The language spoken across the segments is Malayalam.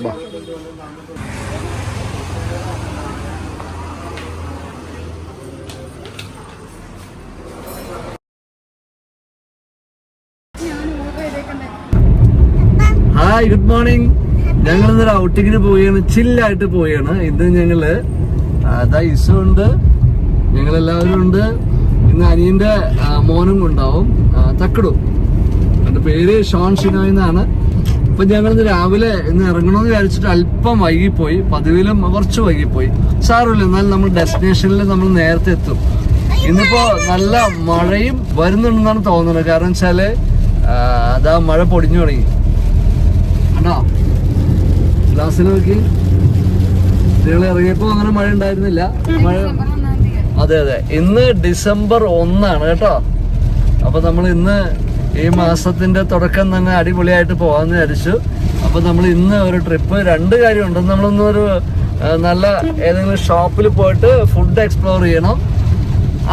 ഹായ് ഗുഡ് മോർണിംഗ് ഞങ്ങൾ ഇന്നൊരു ഔട്ടിങ്ങിന് പോവുകയാണ്. ചില്ലായിട്ട് പോവുകയാണ്. ഇന്ന് ഞങ്ങൾ അതാ ഇസു ഉണ്ട്. ഞങ്ങൾ എല്ലാവരും ഉണ്ട്. ഇന്ന് അനിയന്റെ മോനും ഉണ്ടാവും. തക്കടും. എന്റെ പേര് ഷോൺ ഷിനോയ് എന്നാണ്. അപ്പൊ ഞങ്ങൾ ഇന്ന് രാവിലെ ഇന്ന് ഇറങ്ങണമെന്ന് വിചാരിച്ചിട്ട് അല്പം വൈകിപ്പോയി. പതിവിലും കുറച്ച് വൈകിപ്പോയി. സാരമില്ല എന്നാലും നമ്മൾ ഡെസ്റ്റിനേഷനിൽ നമ്മൾ നേരത്തെ എത്തും. ഇന്നിപ്പോ നല്ല മഴയും വരുന്നുണ്ടെന്നാണ് തോന്നുന്നത്. കാരണം വെച്ചാൽ അതാ മഴ പൊടിഞ്ഞു തുടങ്ങി. കണ്ടോ? ഗ്ലാസ്സിൽ നോക്കി. നിങ്ങൾ ഇറങ്ങിയപ്പോ അങ്ങനെ മഴ ഉണ്ടായിരുന്നില്ല. മഴ അതെ അതെ. ഇന്ന് ഡിസംബർ ഒന്നാണ് കേട്ടോ. അപ്പൊ നമ്മൾ ഇന്ന് ഈ മാസത്തിന്റെ തുടക്കം തന്നെ അടിപൊളിയായിട്ട് പോകാന്ന് വിചാരിച്ചു. അപ്പൊ നമ്മൾ ഇന്ന് ഒരു ട്രിപ്പ് രണ്ട് കാര്യമുണ്ട്. നമ്മളൊന്ന് ഒരു നല്ല ഏതെങ്കിലും ഷോപ്പിൽ പോയിട്ട് ഫുഡ് എക്സ്പ്ലോർ ചെയ്യണം.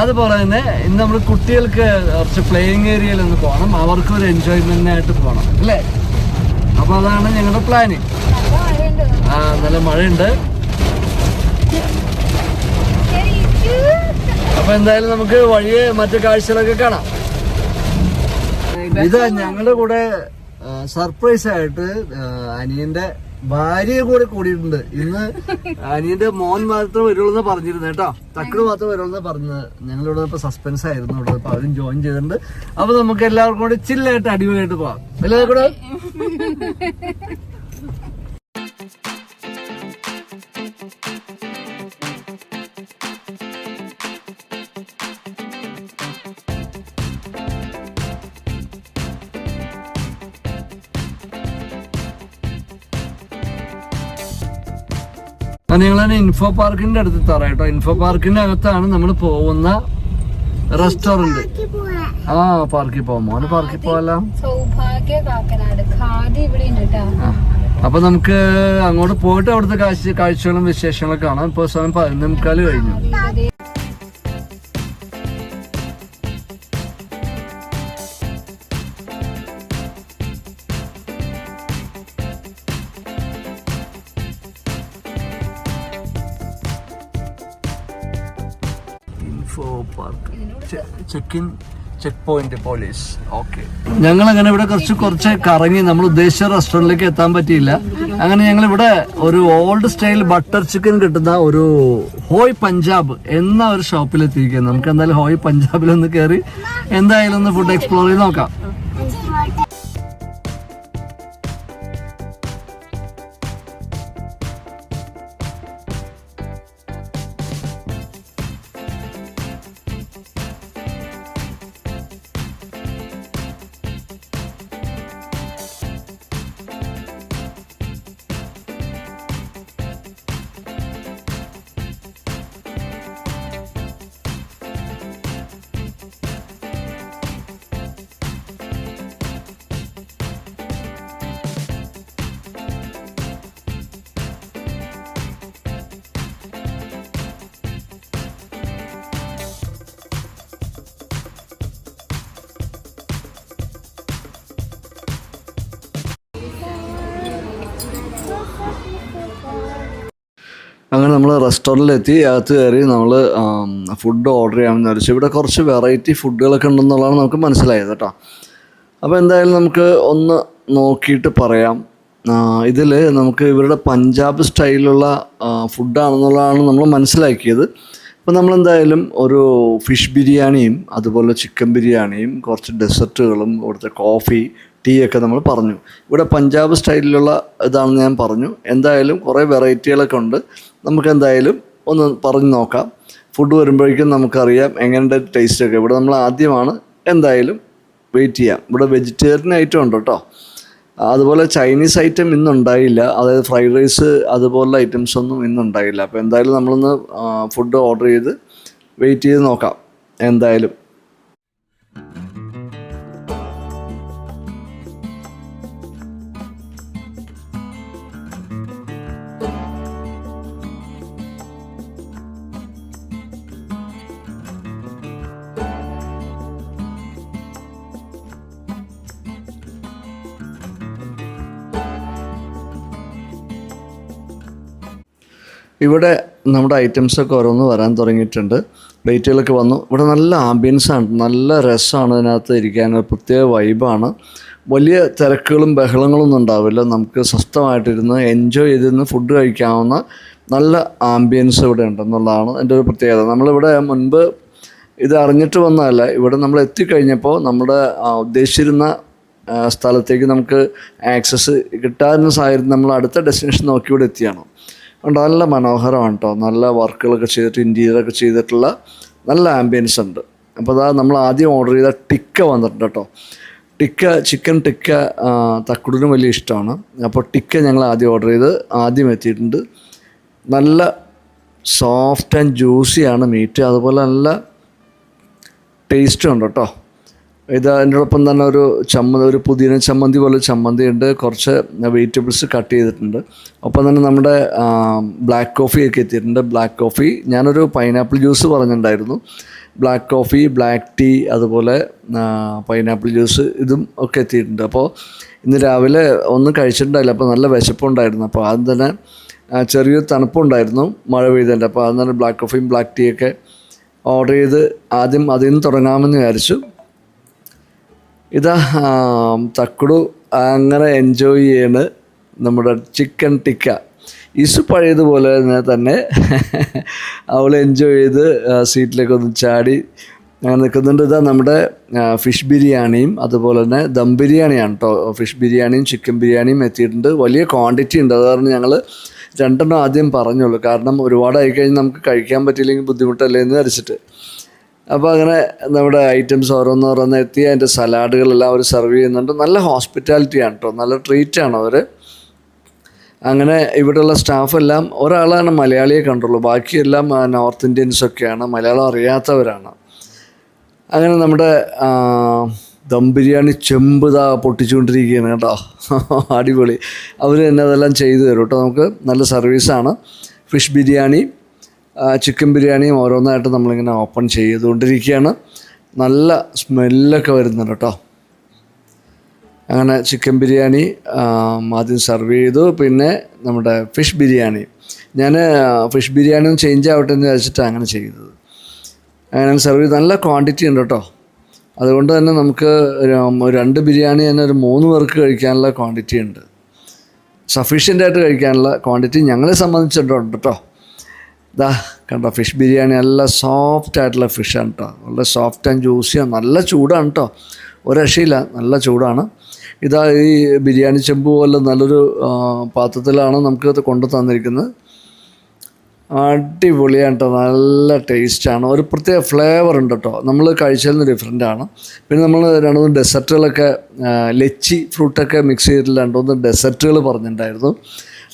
അതുപോലെ തന്നെ ഇന്ന് നമ്മൾ കുട്ടികൾക്ക് കുറച്ച് പ്ലേയിങ് ഏരിയയിൽ ഒന്ന് പോകണം. അവർക്ക് ഒരു എൻജോയ്മെന്റിനായിട്ട് പോകണം അല്ലേ? അപ്പൊ അതാണ് ഞങ്ങളുടെ പ്ലാനിങ് ആ നല്ല മഴയുണ്ട്. അപ്പൊ എന്തായാലും നമുക്ക് വഴിയെ മറ്റു കാഴ്ചകളൊക്കെ കാണാം. ഇത് ഞങ്ങളുടെ കൂടെ സർപ്രൈസ് ആയിട്ട് അനിയന്റെ ഭാര്യയെ കൂടെ കൂടിയിട്ടുണ്ട്. ഇന്ന് അനിയന്റെ മോൻ മാത്രം വരുള്ളൂ പറഞ്ഞിരുന്നു കേട്ടോ. തക്കട് മാത്രം വരുള്ളൂ പറഞ്ഞത് ഞങ്ങളിവിടെ ഇപ്പൊ സസ്പെൻസ് ആയിരുന്നു. ഇവിടെ അപ്പൊ അവരും ജോയിൻ ചെയ്തിട്ടുണ്ട്. അപ്പൊ നമുക്ക് എല്ലാവർക്കും കൂടെ ചില്ലായിട്ട് അടിപൊളിയായിട്ട് പോവാം. എല്ലാവർക്കും കൂടെ? ഞങ്ങൾ ഇൻഫോ പാർക്കിന്റെ അടുത്ത് തറ കേട്ടോ. ഇൻഫോ പാർക്കിന്റെ അകത്താണ് നമ്മൾ പോകുന്ന റെസ്റ്റോറന്റ് ആ പാർക്കിൽ പോവാം. മോന് പാർക്കിൽ പോവാലോ. അപ്പൊ നമുക്ക് അങ്ങോട്ട് പോയിട്ട് അവിടുത്തെ കാഴ്ച കാഴ്ചകളും വിശേഷങ്ങളും കാണാം. ഇപ്പൊ സമയം പതിനൊന്നേ മുക്കാൽ കഴിഞ്ഞു. Park check in checkpoint police okay ഞങ്ങൾ അങ്ങനെ ഇവിടെ കുറച്ച് കുറച്ച് കറങ്ങി നമ്മൾ ഉദ്ദേശിച്ച റെസ്റ്റോറന്റിലേക്ക് എത്താൻ പറ്റിയില്ല. അങ്ങനെ ഞങ്ങൾ ഇവിടെ ഒരു ഓൾഡ് സ്റ്റൈൽ ബട്ടർ ചിക്കൻ കിട്ടുന്ന ഒരു ഹോയ് പഞ്ചാബ് എന്ന ഒരു ഷോപ്പിൽ എത്തിയിരിക്കുന്നത് നമുക്ക് എന്തായാലും ഹോയ് പഞ്ചാബിൽ ഒന്ന് കയറി എന്തായാലും ഒന്ന് ഫുഡ് എക്സ്പ്ലോർ ചെയ്ത് നോക്കാം. അങ്ങനെ നമ്മൾ റെസ്റ്റോറന്റിലെത്തി അകത്ത് കയറി നമ്മൾ ഫുഡ് ഓർഡർ ചെയ്യാമെന്ന് വിചാരിച്ചു. ഇവിടെ കുറച്ച് വെറൈറ്റി ഫുഡുകളൊക്കെ ഉണ്ടെന്നുള്ളതാണ് നമുക്ക് മനസ്സിലായത് കേട്ടോ. അപ്പോൾ എന്തായാലും നമുക്ക് ഒന്ന് നോക്കിയിട്ട് പറയാം. ഇതിൽ നമുക്ക് ഇവരുടെ പഞ്ചാബ് സ്റ്റൈലുള്ള ഫുഡാണെന്നുള്ളതാണ് നമ്മൾ മനസ്സിലാക്കിയത്. അപ്പോൾ നമ്മളെന്തായാലും ഒരു ഫിഷ് ബിരിയാണിയും അതുപോലെ ചിക്കൻ ബിരിയാണിയും കുറച്ച് ഡെസേർട്ടുകളും ഇവിടുത്തെ കോഫി ടീ ഒക്കെ നമ്മൾ പറഞ്ഞു. ഇവിടെ പഞ്ചാബ് സ്റ്റൈലിലുള്ള ഇതാണെന്ന് ഞാൻ പറഞ്ഞു. എന്തായാലും കുറേ വെറൈറ്റികളൊക്കെ ഉണ്ട്. നമുക്ക് എന്തായാലും ഒന്ന് പറഞ്ഞു നോക്കാം. ഫുഡ് വരുമ്പോഴേക്കും നമുക്കറിയാം എങ്ങനെയുണ്ട് ടേസ്റ്റൊക്കെ ഇവിടെ നമ്മൾ ആദ്യമാണ്. എന്തായാലും വെയിറ്റ് ചെയ്യാം. ഇവിടെ വെജിറ്റേറിയൻ ഐറ്റം ഉണ്ട് കേട്ടോ. അതുപോലെ ചൈനീസ് ഐറ്റം ഇന്നുണ്ടായില്ല അതായത് ഫ്രൈഡ് റൈസ് അതുപോലുള്ള ഐറ്റംസ് ഒന്നും ഇന്നുണ്ടായില്ല അപ്പോൾ എന്തായാലും നമ്മളൊന്ന് ഫുഡ് ഓർഡർ ചെയ്ത് വെയിറ്റ് ചെയ്ത് നോക്കാം. എന്തായാലും. ഇവിടെ നമ്മുടെ ഐറ്റംസൊക്കെ ഓരോന്ന് വരാൻ തുടങ്ങിയിട്ടുണ്ട്. പ്ലേറ്റുകളൊക്കെ വന്നു. ഇവിടെ നല്ല ആംബിയൻസാണ് നല്ല രസമാണ് അതിനകത്ത് ഇരിക്കാൻ. പ്രത്യേക വൈബാണ് വലിയ തിരക്കുകളും ബഹളങ്ങളൊന്നും ഉണ്ടാവില്ല. നമുക്ക് സ്വസ്ഥമായിട്ടിരുന്ന് എൻജോയ് ചെയ്തിരുന്ന് ഫുഡ് കഴിക്കാവുന്ന നല്ല ആംബിയൻസ് ഇവിടെ ഉണ്ടെന്നുള്ളതാണ് എന്റെ ഒരു പ്രത്യേകത. നമ്മളിവിടെ മുൻപ് ഇത് അറിഞ്ഞിട്ട് വന്നതല്ല. ഇവിടെ നമ്മൾ എത്തിക്കഴിഞ്ഞപ്പോൾ നമ്മുടെ ഉദ്ദേശിച്ചിരുന്ന സ്ഥലത്തേക്ക് നമുക്ക് ആക്സസ് കിട്ടാവുന്ന സാഹചര്യം നമ്മൾ അടുത്ത ഡെസ്റ്റിനേഷൻ നോക്കി ഇവിടെ എത്തിയാണ്. നല്ല മനോഹരമാണ് കേട്ടോ നല്ല വർക്കുകളൊക്കെ ചെയ്തിട്ട് ഇന്റീരിയറൊക്കെ ചെയ്തിട്ടുള്ള നല്ല ആംബിയൻസ് ഉണ്ട്. അപ്പോൾ അതാ നമ്മൾ ആദ്യം ഓർഡർ ചെയ്ത ടിക്ക വന്നിട്ടുണ്ട് കേട്ടോ ടിക്ക ചിക്കൻ ടിക്ക തക്കുടിനും വലിയ ഇഷ്ടമാണ്. അപ്പോൾ ടിക്ക ഞങ്ങൾ ആദ്യം ഓർഡർ ചെയ്ത് ആദ്യം എത്തിയിട്ടുണ്ട്. നല്ല സോഫ്റ്റ് ആൻഡ് ജ്യൂസിയാണ് മീറ്റ് അതുപോലെ നല്ല ടേസ്റ്റും ഉണ്ട് കേട്ടോ ഇത് അതിനോടൊപ്പം തന്നെ ഒരു ചമ്മന്തി ഒരു പുതിന ചമ്മന്തി പോലെ ചമ്മന്തി ഉണ്ട്. കുറച്ച് വെജിറ്റബിൾസ് കട്ട് ചെയ്തിട്ടുണ്ട്. ഒപ്പം തന്നെ നമ്മുടെ ബ്ലാക്ക് കോഫി ഒക്കെ എത്തിയിട്ടുണ്ട്. ബ്ലാക്ക് കോഫി ഞാനൊരു പൈനാപ്പിൾ ജ്യൂസ് പറഞ്ഞിട്ടുണ്ടായിരുന്നു. ബ്ലാക്ക് കോഫി ബ്ലാക്ക് ടീ അതുപോലെ പൈനാപ്പിൾ ജ്യൂസ് ഇതും ഒക്കെ എത്തിയിട്ടുണ്ട്. അപ്പോൾ ഇന്ന് രാവിലെ ഒന്നും കഴിച്ചിട്ടുണ്ടായില്ല. അപ്പോൾ നല്ല വിശപ്പുണ്ടായിരുന്നു. അപ്പോൾ ആദ്യം തന്നെ ചെറിയൊരു തണുപ്പുണ്ടായിരുന്നു മഴ പെയ്തതിന്റെ. അപ്പോൾ ആദ്യം തന്നെ ബ്ലാക്ക് കോഫിയും ബ്ലാക്ക് ടീ ഒക്കെ ഓർഡർ ചെയ്ത് ആദ്യം അതിൽ നിന്ന് തുടങ്ങാമെന്ന് വിചാരിച്ചു. ഇതാ ചക്കുടു അങ്ങനെ എൻജോയ് ചെയ്യാണ് നമ്മുടെ ചിക്കൻ ടിക്ക ഇസു പഴയതുപോലെ തന്നെ അവൾ എൻജോയ് ചെയ്ത് സീറ്റിലേക്ക് ഒന്ന് ചാടി അങ്ങനെ നിൽക്കുന്നുണ്ട്. ഇതാ നമ്മുടെ ഫിഷ് ബിരിയാണിയും അതുപോലെ തന്നെ ദം ബിരിയാണിയാണ് കേട്ടോ ഫിഷ് ബിരിയാണിയും ചിക്കൻ ബിരിയാണിയും എത്തിയിട്ടുണ്ട്. വലിയ ക്വാണ്ടിറ്റി ഉണ്ട്. അത് കാരണം ഞങ്ങൾ രണ്ടെണ്ണം ആദ്യം പറഞ്ഞുള്ളൂ. കാരണം ഒരുപാടായി കഴിഞ്ഞാൽ നമുക്ക് കഴിക്കാൻ പറ്റിയില്ലെങ്കിൽ ബുദ്ധിമുട്ടല്ലേ എന്ന് ധരിച്ചിട്ട് അപ്പോൾ അങ്ങനെ നമ്മുടെ ഐറ്റംസ് ഓരോന്ന് ഓരോന്ന് എത്തി അതിന്റെ സലാഡുകളെല്ലാം അവർ സെർവ് ചെയ്യുന്നുണ്ട്. നല്ല ഹോസ്പിറ്റാലിറ്റി ആണ് കേട്ടോ നല്ല ട്രീറ്റ് ആണ് അവർ അങ്ങനെ ഇവിടെയുള്ള സ്റ്റാഫെല്ലാം ഒരാളാണ് മലയാളിയെ കണ്ടുള്ളൂ. ബാക്കിയെല്ലാം നോർത്ത് ഇന്ത്യൻസൊക്കെയാണ് മലയാളം അറിയാത്തവരാണ്. അങ്ങനെ നമ്മുടെ ദം ബിരിയാണി ചെമ്പ് ദാ പൊട്ടിച്ചുകൊണ്ടിരിക്കുകയാണ് കേട്ടോ. അടിപൊളി. അവർ തന്നെ അതെല്ലാം ചെയ്തു തരും കേട്ടോ നമുക്ക് നല്ല സർവീസാണ് ഫിഷ് ബിരിയാണി ചിക്കൻ ബിരിയാണിയും ഓരോന്നായിട്ട് നമ്മളിങ്ങനെ ഓപ്പൺ ചെയ്തുകൊണ്ടിരിക്കുകയാണ്. നല്ല സ്മെല്ലൊക്കെ വരുന്നുണ്ട് കേട്ടോ. അങ്ങനെ ചിക്കൻ ബിരിയാണി ആദ്യം സെർവ് ചെയ്തു. പിന്നെ നമ്മുടെ ഫിഷ് ബിരിയാണി. ഞാൻ ഫിഷ് ബിരിയാണി ഒന്ന് ചേഞ്ച് ആവട്ടെ എന്ന് വിചാരിച്ചിട്ടാണ് അങ്ങനെ ചെയ്തത്. അങ്ങനെ സെർവ് ചെയ്ത്. നല്ല ക്വാണ്ടിറ്റി ഉണ്ട് കേട്ടോ. അതുകൊണ്ട് തന്നെ നമുക്ക് രണ്ട് ബിരിയാണി തന്നെ ഒരു മൂന്ന് പേർക്ക് കഴിക്കാനുള്ള ക്വാണ്ടിറ്റി ഉണ്ട്. സഫീഷ്യന്റ് ആയിട്ട് കഴിക്കാനുള്ള ക്വാണ്ടിറ്റി ഞങ്ങളെ സംബന്ധിച്ചിട്ടുണ്ട് കേട്ടോ. ഇതാ കണ്ടോ ഫിഷ് ബിരിയാണി നല്ല സോഫ്റ്റ് ആയിട്ടുള്ള ഫിഷാണ് കേട്ടോ നല്ല സോഫ്റ്റ് ആൻഡ് ജ്യൂസിയാണ് നല്ല ചൂടാണ് കേട്ടോ ഒരു രക്ഷയില്ല നല്ല ചൂടാണ്. ഇതാ ഈ ബിരിയാണി ചെമ്പ് പോലെ നല്ലൊരു പാത്രത്തിലാണ് നമുക്ക് കൊണ്ടു തന്നിരിക്കുന്നത്. അടിപൊളിയാണ് കേട്ടോ നല്ല ടേസ്റ്റാണ് ഒരു പ്രത്യേക ഫ്ലേവർ ഉണ്ട് കേട്ടോ നമ്മൾ കഴിച്ചതിൽ നിന്ന് ഡിഫറെന്റ് ആണ്. പിന്നെ നമ്മൾ രണ്ട് മൂന്ന് ഡെസർട്ടുകളൊക്കെ ലച്ചി ഫ്രൂട്ടൊക്കെ മിക്സ് ചെയ്തിട്ടുള്ള രണ്ട് മൂന്ന് ഡെസർട്ടുകൾ പറഞ്ഞിട്ടുണ്ടായിരുന്നു.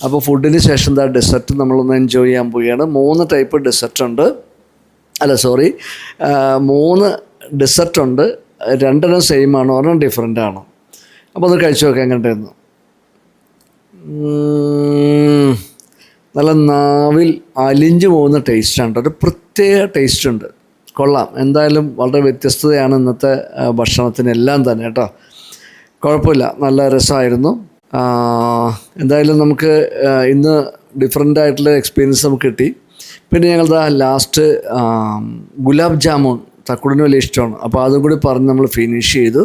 അപ്പോൾ ഫുഡിന് ശേഷം എന്താ ഡെസർട്ട് നമ്മളൊന്ന് എൻജോയ് ചെയ്യാൻ പോവുകയാണ്. മൂന്ന് ടൈപ്പ് ഡെസർട്ട് ഉണ്ട്. അല്ല സോറി മൂന്ന് ഡെസർട്ട് ഉണ്ട്. രണ്ടെണ്ണം സെയിം ആണോ ഒരെണ്ണം ഡിഫറെന്റ് ആണോ. അപ്പോൾ അത് കഴിച്ചു നോക്കാം എങ്ങനെയായിരുന്നു. നല്ല നാവിൽ അലിഞ്ഞു പോകുന്ന ടേസ്റ്റാണ് കേട്ടോ ഒരു പ്രത്യേക ടേസ്റ്റ് ഉണ്ട്. കൊള്ളാം. എന്തായാലും വളരെ വ്യത്യസ്തതയാണ് ഇന്നത്തെ ഭക്ഷണത്തിനെല്ലാം തന്നെ കേട്ടോ. കുഴപ്പമില്ല. നല്ല രസമായിരുന്നു. എന്തായാലും നമുക്ക് ഇന്ന് ഡിഫറെന്റ് ആയിട്ടുള്ള എക്സ്പീരിയൻസ് നമുക്ക് കിട്ടി. പിന്നെ ഞങ്ങളുടെ ലാസ്റ്റ് ഗുലാബ് ജാമുൻ തക്കുടിന് വലിയ ഇഷ്ടമാണ്. അപ്പോൾ അതും കൂടി പറഞ്ഞ് നമ്മൾ ഫിനിഷ് ചെയ്തു.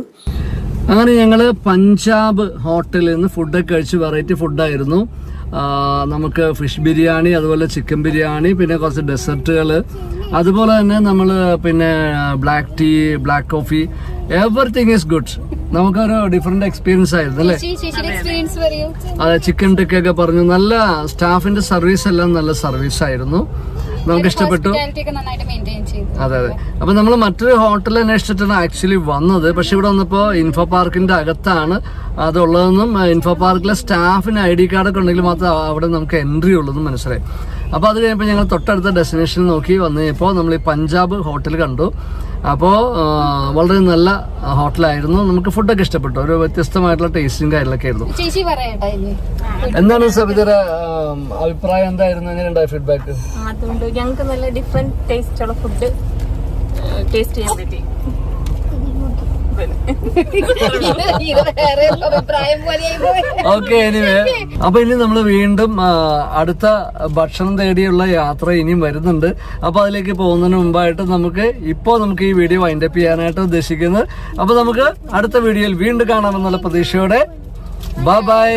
അങ്ങനെ ഞങ്ങൾ പഞ്ചാബ് ഹോട്ടലിൽ നിന്ന് ഫുഡൊക്കെ കഴിച്ച് വെറൈറ്റി ഫുഡായിരുന്നു നമുക്ക് ഫിഷ് ബിരിയാണി അതുപോലെ ചിക്കൻ ബിരിയാണി പിന്നെ കുറച്ച് ഡെസേർട്ടുകൾ അതുപോലെ തന്നെ നമ്മൾ പിന്നെ black tea black coffee everything is good നമുക്കൊരു ഡിഫറെന്റ് എക്സ്പീരിയൻസ് ആയിരുന്നു അല്ലേ? അതെ ചിക്കൻ ടിക്ക ഒക്കെ പറഞ്ഞു. നല്ല സ്റ്റാഫിന്റെ സർവീസ് എല്ലാം നല്ല സർവീസ് ആയിരുന്നു. നമുക്ക് ഇഷ്ടപ്പെട്ടു. അതെ അതെ. അപ്പൊ നമ്മൾ മറ്റൊരു ഹോട്ടൽ അന്വേഷിച്ചിട്ടാണ് ആക്ച്വലി വന്നത്. പക്ഷെ ഇവിടെ വന്നപ്പോൾ ഇൻഫോ പാർക്കിന്റെ അകത്താണ് അതുള്ളതെന്നും ഇൻഫോ പാർക്കിലെ സ്റ്റാഫിന് ഐ ഡി കാർഡൊക്കെ ഉണ്ടെങ്കിൽ മാത്രം അവിടെ നമുക്ക് എൻട്രി ഉള്ളതെന്ന് മനസ്സിലായി. അപ്പോൾ അത് കഴിഞ്ഞപ്പോൾ ഞങ്ങൾ തൊട്ടടുത്ത ഡെസ്റ്റിനേഷൻ നോക്കി വന്നു കഴിഞ്ഞപ്പോൾ നമ്മൾ ഈ പഞ്ചാബ് ഹോട്ടൽ കണ്ടു. അപ്പോൾ വളരെ നല്ല ഹോട്ടലായിരുന്നു. നമുക്ക് ഫുഡൊക്കെ ഇഷ്ടപ്പെട്ടു. ഒരു വ്യത്യസ്തമായിട്ടുള്ള ടേസ്റ്റും കാര്യങ്ങളൊക്കെ ആയിരുന്നു. എന്താണ് സബിതര അഭിപ്രായം? എന്തായിരുന്നു? എങ്ങനെയുണ്ടായ ഫീഡ്ബാക്ക് അതുകൊണ്ട് ഞങ്ങൾക്ക് നല്ല ഡിഫറെന്റ് ടേസ്റ്റ് ഉള്ള ഫുഡ് ടേസ്റ്റ് ചെയ്യാൻ പറ്റി. ഓക്കെ എനിവേ അപ്പൊ ഇനി നമ്മൾ വീണ്ടും അടുത്ത ഭക്ഷണം തേടിയുള്ള യാത്ര ഇനിയും വരുന്നുണ്ട്. അപ്പൊ അതിലേക്ക് പോകുന്നതിന് മുമ്പായിട്ട് നമുക്ക് ഇപ്പോ നമുക്ക് ഈ വീഡിയോ വൈൻഡപ്പ് ചെയ്യാനായിട്ട് ഉദ്ദേശിക്കുന്നത്. അപ്പൊ നമുക്ക് അടുത്ത വീഡിയോയിൽ വീണ്ടും കാണാമെന്നുള്ള പ്രതീക്ഷയോടെ. Bye bye